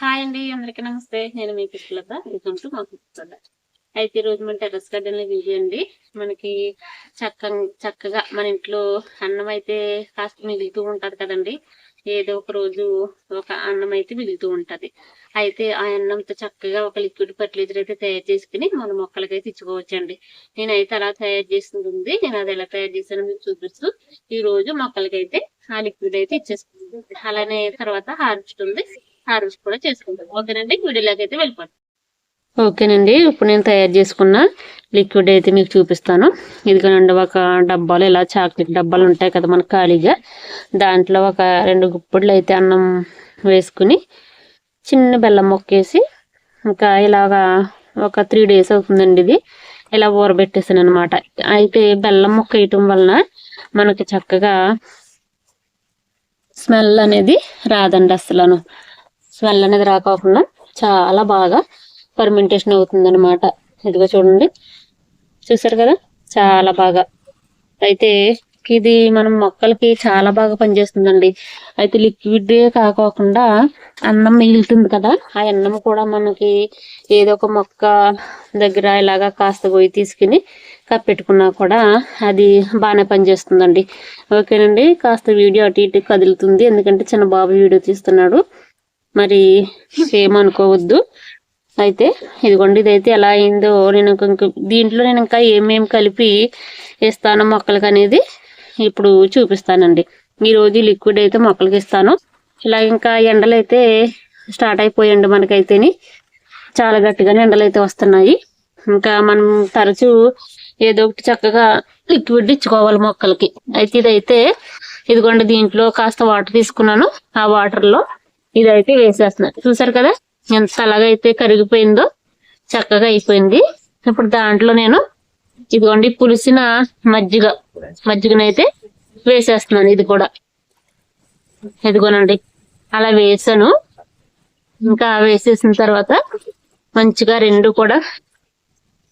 Hi అండి అందరికీ నమస్తే. నేను మీ పుష్పలత. వెల్కమ్ టు మా పుష్పలత. అయితే ఈ రోజు మన టెర్రస్ గార్డెన్ వీడియో అండి. మనకి చక్క చక్కగా మన ఇంట్లో అన్నం అయితే కాస్త మిగులుతూ ఉంటది కదండి. ఏదో ఒక రోజు ఒక అన్నం అయితే మిగులుతూ ఉంటది. అయితే ఆ అన్నంతో చక్కగా ఒక లిక్విడ్ ఫర్టిలైజర్ అయితే తయారు చేసుకుని మన మొక్కలకైతే ఇచ్చుకోవచ్చండి. నేనైతే అలా తయారు చేస్తుంది నేను అది ఎలా తయారు చేశానో మీకు చూపిస్తూ ఈ రోజు మొక్కలకైతే ఆ లిక్విడ్ అయితే ఇచ్చేసుకుంటుంది అలానే తర్వాత హార్వెస్ట్ ఉంది. హార్వెస్ట్ కూడా చేసుకుంటాం. ఓకేనండి? వీడియోలోకి అయితే వెళ్ళిపోతాం ఓకేనండి. ఇప్పుడు నేను తయారు చేసుకున్న లిక్విడ్ అయితే మీకు చూపిస్తాను. ఇదిగోనండి ఒక డబ్బాలు ఇలా చాక్లెట్ డబ్బాలు ఉంటాయి కదా మనకు ఖాళీగా. దాంట్లో ఒక రెండు గుప్పిళ్ళు అయితే అన్నం వేసుకుని చిన్న బెల్లం మొక్కేసి ఇంకా ఇలాగా ఒక త్రీ డేస్ అవుతుందండి ఇది. ఇలా ఊరబెట్టేసాను అనమాట అయితే బెల్లం మొక్క వేయటం వలన మనకి చక్కగా స్మెల్ అనేది రాదండి అసలు స్మెల్ అనేది రాకోకుండా చాలా బాగా ఫర్మెంటేషన్ అవుతుందనమాట ఇదిగో చూడండి. చూసారు కదా? చాలా బాగా. అయితే ఇది మనం మొక్కలకి చాలా బాగా పనిచేస్తుందండి. అయితే లిక్విడ్ కాకోకుండా అన్నం మిగులుతుంది కదా? ఆ అన్నం కూడా మనకి ఏదో ఒక మొక్క దగ్గర ఇలాగా కాస్త పోయి తీసుకుని కప్పెట్టుకున్నా కూడా అది బాగానే పనిచేస్తుందండి. ఓకేనండి? కాస్త వీడియో అటు ఇటు కదులుతుంది. ఎందుకంటే చిన్న బాబు వీడియో తీస్తున్నాడు. మరి ఏమనుకోవద్దు అయితే ఇదిగోండి ఇదైతే ఎలా అయిందో నేను ఇంక దీంట్లో నేను ఇంకా ఏమేమి కలిపి ఇస్తాను మొక్కలకి అనేది ఇప్పుడు చూపిస్తానండి. ఈరోజు లిక్విడ్ అయితే మొక్కలకి ఇస్తాను. ఇలా ఇంకా ఎండలు అయితే స్టార్ట్ అయిపోయండి మనకైతేని. చాలా గట్టిగానే ఎండలు అయితే వస్తున్నాయి. ఇంకా మనం తరచూ ఏదో ఒకటి చక్కగా లిక్విడ్ ఇచ్చుకోవాలి మొక్కలకి. అయితే ఇదైతే ఇదిగోండి దీంట్లో కాస్త వాటర్ తీసుకున్నాను. ఆ వాటర్లో ఇదైతే వేసేస్తున్నాను చూసారు కదా? ఎంత అలాగైతే కరిగిపోయిందో చక్కగా అయిపోయింది. ఇప్పుడు దాంట్లో నేను ఇదిగోండి పులిసిన మజ్జిగ. మజ్జిగనైతే వేసేస్తున్నాను ఇది కూడా. ఇదిగోనండి అలా వేసాను. ఇంకా వేసేసిన తర్వాత మంచిగా రెండు కూడా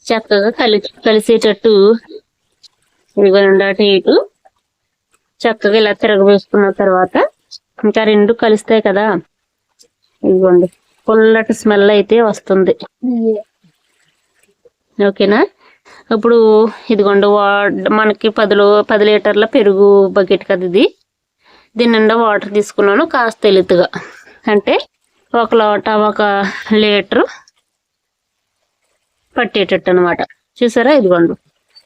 చక్కగా కలి కలిసేటట్టు ఇదిగోనండి అటు ఇటు చక్కగా ఇలా తిరగవేసుకున్న తర్వాత ఇంకా రెండు కలుస్తాయి కదా ఇదిగోండి. పుల్లటి స్మెల్ అయితే వస్తుంది. ఓకేనా? ఇప్పుడు ఇదిగోండి వా- మనకి పదిలో పది లీటర్ల పెరుగు బకెట్ కదా ఇది. దీని నిండా వాటర్ తీసుకున్నాను కాస్త తెలుతుగా అంటే ఒక లోట ఒక లీటరు పట్టేటట్టు అనమాట చూసారా? ఇదిగోండి.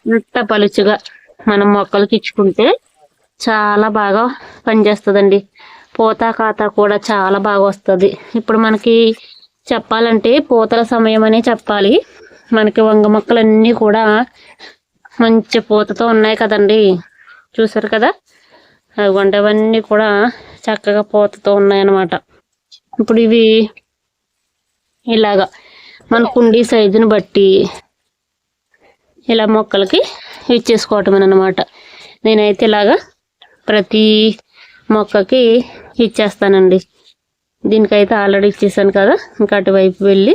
ఇంత పలుచుగా మనం మొక్కలకి ఇచ్చుకుంటే చాలా బాగా పనిచేస్తుందండి. పూత కాత కూడా చాలా బాగా వస్తుంది. ఇప్పుడు మనకి చెప్పాలంటే పూతల సమయం అనే చెప్పాలి. మనకి వంగ మొక్కలన్నీ కూడా మంచి పూతతో ఉన్నాయి కదండి. చూసారు కదా? అవి అవన్నీ కూడా చక్కగా పూతతో ఉన్నాయన్నమాట. ఇప్పుడు ఇవి ఇలాగా మన కుండీ సైజుని బట్టి ఇలా మొక్కలకి ఇచ్చేసుకోవటం అనమాట నేనైతే ఇలాగా ప్రతి మొక్కకి ఇచ్చేస్తానండి. దీనికైతే ఆల్రెడీ ఇచ్చేసాను కదా. ఇంకా అటువైపు వెళ్ళి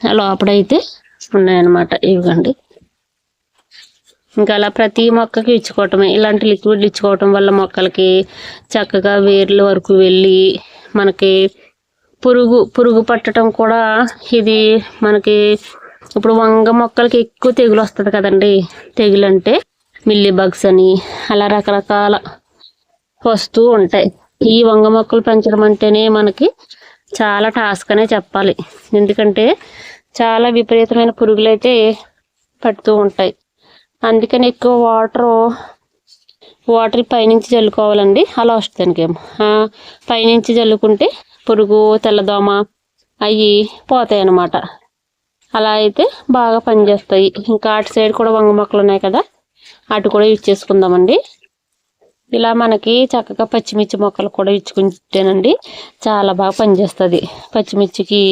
లోపడైతే ఉన్నాయన్నమాట. ఇవ్వండి. ఇంకా అలా ప్రతి మొక్కకి ఇచ్చుకోవటమే. ఇలాంటి లిక్విడ్లు ఇచ్చుకోవటం వల్ల మొక్కలకి చక్కగా వేర్ల వరకు వెళ్ళి మనకి పురుగు పురుగు పట్టడం కూడా ఇది మనకి ఇప్పుడు వంగ మొక్కలకి ఎక్కువ తెగులు వస్తుంది కదండి. తెగులు అంటే మిల్లీ బగ్స్ అని అలా రకరకాల వస్తూ ఉంటాయి. ఈ వంగ మొక్కలు పెంచడం అంటేనే మనకి చాలా టాస్క్ అనే చెప్పాలి. ఎందుకంటే చాలా విపరీతమైన పురుగులు అయితే పడుతూ ఉంటాయి. అందుకని ఎక్కువ వాటరు వాటర్ పైనుంచి చల్లుకోవాలండి అలా వస్తుంది దానికేమో పైనుంచి చల్లుకుంటే పురుగు తెల్లదోమ అవి పోతాయి అన్నమాట అలా అయితే బాగా పనిచేస్తాయి. ఇంకా అటు సైడ్ కూడా వంగ మొక్కలు ఉన్నాయి కదా అటు కూడా యూజ్ చేసుకుందామండి. ఇలా మనకి చక్కగా పచ్చిమిర్చి మొక్కలు కూడా ఇచ్చుకుంటేనండి చాలా బాగా పనిచేస్తుంది. పచ్చిమిర్చికి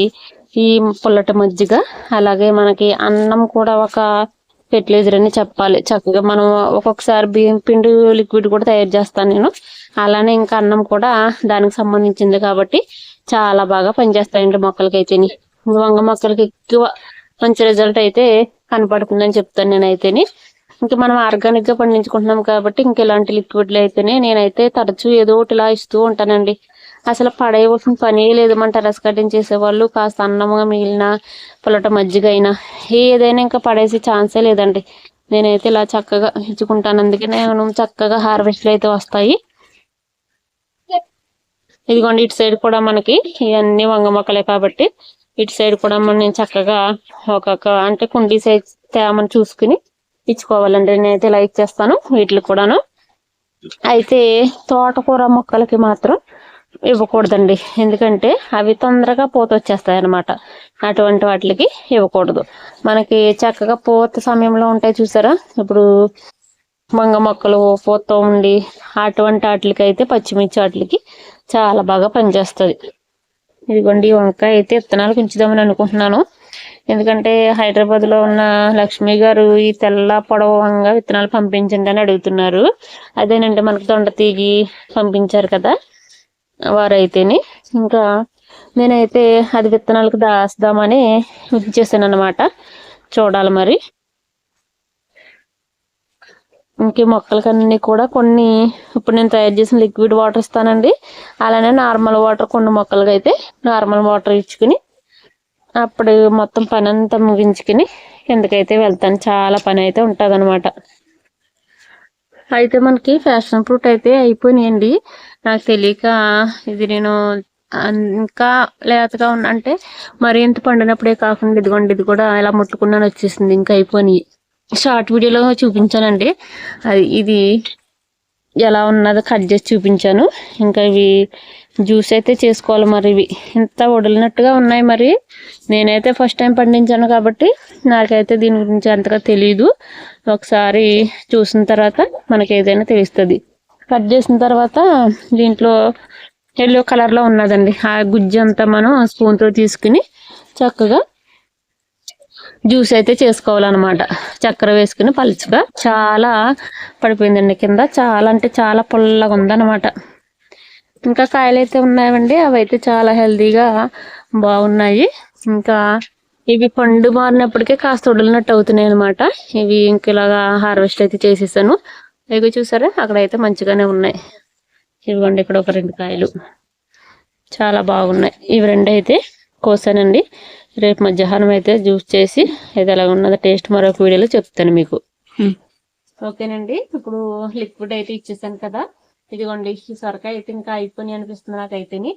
ఈ పుల్లటి మజ్జిగ అలాగే మనకి అన్నం కూడా ఒక ఫెర్టిలైజర్ అని చెప్పాలి. చక్కగా మనం ఒక్కొక్కసారి బియ్యం పిండి లిక్విడ్ కూడా తయారు చేస్తాను నేను. అలానే ఇంకా అన్నం కూడా దానికి సంబంధించింది కాబట్టి చాలా బాగా పనిచేస్తాయండి మొక్కలకైతేని. వంగ మొక్కలకి ఎక్కువ మంచి రిజల్ట్ అయితే కనపడుతుందని చెప్తాను నేనైతేని. ఇంకా మనం ఆర్గానిక్గా పండించుకుంటున్నాం కాబట్టి ఇంక ఇలాంటి లిక్విడ్లు అయితేనే నేనైతే తరచూ ఏదో ఒకటి ఇలా ఇస్తూ ఉంటానండి. అసలు పడేయవలసిన పనే లేదు. మన టెరస్ కటింగ్ చేసేవాళ్ళు కాస్త అన్నంగా మిగిలిన పొలట మజ్జిగ అయినా ఏదైనా ఇంకా పడేసే ఛాన్సే లేదండి. నేనైతే ఇలా చక్కగా ఇచ్చుకుంటాను. అందుకే నేను చక్కగా హార్వెస్ట్లు అయితే వస్తాయి. ఇదిగోండి ఇటు సైడ్ కూడా మనకి ఇవన్నీ వంగ మొక్కలే కాబట్టి ఇటు సైడ్ కూడా మనం చక్కగా ఒక్కొక్క అంటే కుండీ సైజ్ తేమని చూసుకుని ఇచ్చుకోవాలండి. నేనైతే లైక్ చేస్తాను వీటికి కూడాను. అయితే తోటకూర మొక్కలకి మాత్రం ఇవ్వకూడదండి. ఎందుకంటే అవి తొందరగా పూత వచ్చేస్తాయి అనమాట అటువంటి వాటికి ఇవ్వకూడదు. మనకి చక్కగా పూత సమయంలో ఉంటాయి చూసారా? ఇప్పుడు మంగ మొక్కలు పూత ఉండి అటువంటి వాటికి అయితే పచ్చిమిర్చి వాటికి చాలా బాగా పనిచేస్తుంది. ఇదిగోండి వంకాయ అయితే విత్తనాలు పెంచుదామని అనుకుంటున్నాను. ఎందుకంటే హైదరాబాద్లో ఉన్న లక్ష్మి గారు ఈ తెల్ల పొడవంగా విత్తనాలు పంపించండి అని అడుగుతున్నారు. అదేనంటే మనకు దొండ తీగి పంపించారు కదా వారైతేని. ఇంకా నేనైతే అది విత్తనాలకు దాస్తామని ఉంచేసాను అనమాట చూడాలి మరి. ఇంకే మొక్కలకన్నీ కూడా కొన్ని ఇప్పుడు నేను తయారు చేసిన లిక్విడ్ వాటర్ ఇస్తానండి. అలానే నార్మల్ వాటర్ కొన్ని మొక్కలకి అయితే నార్మల్ వాటర్ ఇచ్చుకుని అప్పుడు మొత్తం పని అంతా ముగించుకుని కిందకైతే వెళ్తాను చాలా పని అయితే ఉంటుంది అనమాట అయితే మనకి ఫ్యాషన్ ఫ్రూట్ అయితే అయిపోయినాయండి. నాకు తెలియక ఇది నేను ఇంకా లేతగా ఉన్న అంటే మరి ఇంత పండినప్పుడే కాకుండా ఇదిగోండి ఇది కూడా ఇలా ముట్టుకున్నాను వచ్చేసింది ఇంకా అయిపోయినాయి. షార్ట్ వీడియోలో చూపించానండి. అది ఇది ఎలా ఉన్నదో కట్ చేసి చూపించాను. ఇంకా ఇవి జ్యూస్ అయితే చేసుకోవాలి మరి ఇవి. ఇంత వడలినట్టుగా ఉన్నాయి మరి. నేనైతే ఫస్ట్ టైం పండించాను కాబట్టి నాకైతే దీని గురించి అంతగా తెలియదు ఒకసారి చూసిన తర్వాత మనకి ఏదైనా తెలుస్తుంది. కట్ చేసిన తర్వాత దీంట్లో ఎల్లో కలర్లో ఉన్నదండి. ఆ గుజ్జు అంతా మనం స్పూన్తో తీసుకుని చక్కగా జ్యూస్ అయితే చేసుకోవాలన్నమాట. చక్కెర వేసుకుని పలుచుగా. చాలా పడిపోయిందండి కింద. చాలా అంటే చాలా పుల్లగా ఉందన్నమాట. ఇంకా కాయలు అయితే ఉన్నాయండి. అవి అయితే చాలా హెల్తీగా బాగున్నాయి. ఇంకా ఇవి పండు మారినప్పటికే కాస్త వదిలినట్టు అవుతున్నాయి అనమాట ఇవి ఇంక ఇలాగా హార్వెస్ట్ అయితే చేసేసాను. ఇవి చూసారా? అక్కడైతే మంచిగానే ఉన్నాయి. ఇవ్వండి ఇక్కడ ఒక రెండు కాయలు. చాలా బాగున్నాయి. ఇవి రెండు అయితే కోసానండి. రేపు మధ్యాహ్నం అయితే జ్యూస్ చేసి ఇది ఎలా ఉన్నదో టేస్ట్ మరొక వీడియోలో చెప్తాను మీకు. ఓకేనండి. ఇప్పుడు లిక్విడ్ అయితే ఇచ్చేసాను కదా. ఇదిగోండి ఈ సొరకాయ అయితే ఇంకా అయిపోయి అనిపిస్తుంది నాకైతేని.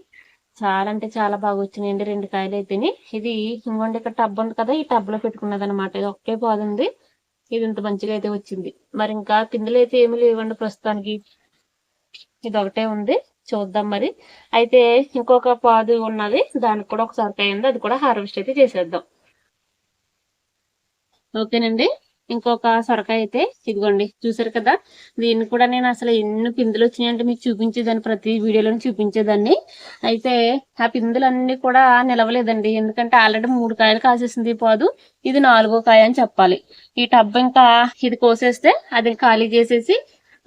చాలా అంటే చాలా బాగా వచ్చినాయండి రెండు కాయలు అయితేని. ఇది ఇంకోండి ఇక్కడ టబ్ ఉంది కదా ఈ టబ్లో పెట్టుకున్నది అనమాట ఇది ఒకే పోదండి ఇది ఇంత మంచిగా అయితే వచ్చింది. మరి ఇంకా కిందలు అయితే ఏమి లేవండి ప్రస్తుతానికి. ఇది ఒకటే ఉంది. చూద్దాం మరి. అయితే ఇంకొక పాదు ఉన్నది. దానికి కూడా ఒక సొరకాయ ఉంది. అది కూడా హార్వెస్ట్ అయితే చేసేద్దాం. ఓకేనండి? ఇంకొక సొరకాయ అయితే ఇదిగోండి చూసారు కదా? దీన్ని కూడా నేను అసలు ఎన్ని పిందులు వచ్చినాయంటే మీకు చూపించేదాన్ని ప్రతి వీడియోలో చూపించేదాన్ని. అయితే ఆ పిందులు అన్ని కూడా నిలవలేదండి. ఎందుకంటే ఆల్రెడీ మూడు కాయలు కాసేసింది పోదు. ఇది నాలుగో కాయ అని చెప్పాలి. ఈ టబ్ ఇంకా ఇది కోసేస్తే అది ఖాళీ చేసేసి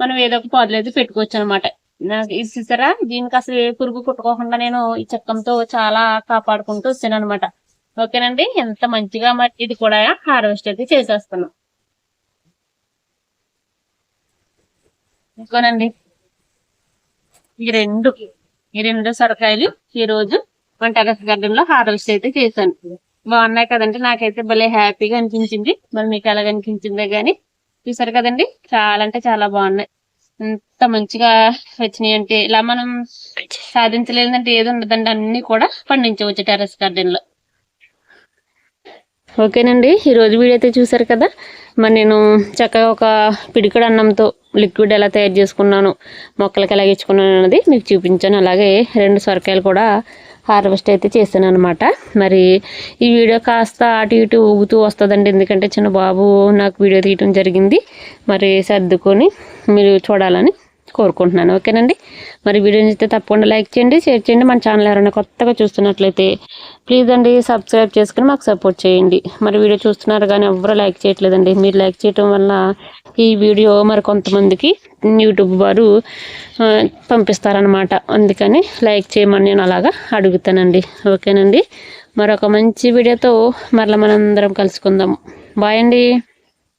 మనం ఏదో ఒక పాదులు అయితే పెట్టుకోవచ్చు అనమాట నాకు ఇది చూసారా? దీనికి అసలు ఏ పురుగు కుట్టుకోకుండా నేను ఈ చక్కంతో చాలా కాపాడుకుంటూ వచ్చాను అనమాట ఓకేనండి? ఎంత మంచిగా మరి ఇది కూడా హార్వెస్ట్ అయితే చేసేస్తున్నాం. ఇంకోనండి ఈ రెండు ఈ రెండు సొరకాయలు ఈ రోజు మన టెరస్ గార్డెన్లో హార్వెస్ట్ అయితే చేశాను. బాగున్నాయి కదండి. నాకైతే భలే హ్యాపీగా అనిపించింది. మరి మీకు ఎలాగ అనిపించిందే గాని చూసారు కదండి. చాలా అంటే చాలా బాగున్నాయి. ఎంత మంచిగా వచ్చినాయి అంటే ఇలా మనం సాధించలేదంటే ఏది ఉండదండి. అన్ని కూడా పండించవచ్చు టెరస్ గార్డెన్లో ఓకేనండి ఈరోజు వీడియో అయితే చూసారు కదా? మరి నేను చక్కగా ఒక పిడికడు అన్నంతో లిక్విడ్ ఎలా తయారు చేసుకున్నాను మొక్కలకి ఎలా ఇచ్చుకున్నాను అన్నది మీకు చూపించాను. అలాగే రెండు సొరకాయలు కూడా హార్వెస్ట్ అయితే చేశాను అనమాట మరి ఈ వీడియో కాస్త అటు ఇటు ఊగుతూ వస్తుందండి ఎందుకంటే చిన్న బాబు నాకు వీడియో తీయటం జరిగింది. మరి సర్దుకొని మీరు చూడాలని కోరుకుంటున్నాను. ఓకేనండి? మరి వీడియో నచ్చితే తప్పకుండా లైక్ చేయండి షేర్ చేయండి. మన ఛానల్ ఎవరైనా కొత్తగా చూస్తున్నట్లయితే ప్లీజ్ అండి సబ్స్క్రైబ్ చేసుకుని మాకు సపోర్ట్ చేయండి. మరి వీడియో చూస్తున్నారు కానీ ఎవరు లైక్ చేయట్లేదండి. మీరు లైక్ చేయటం వల్ల ఈ వీడియో మరి కొంతమందికి యూట్యూబ్ వారు పంపిస్తారనమాట అందుకని లైక్ చేయమని నేను అలాగా అడుగుతానండి. ఓకేనండి? మరొక మంచి వీడియోతో మరలా మనందరం కలుసుకుందాం. బాయ్ అండి.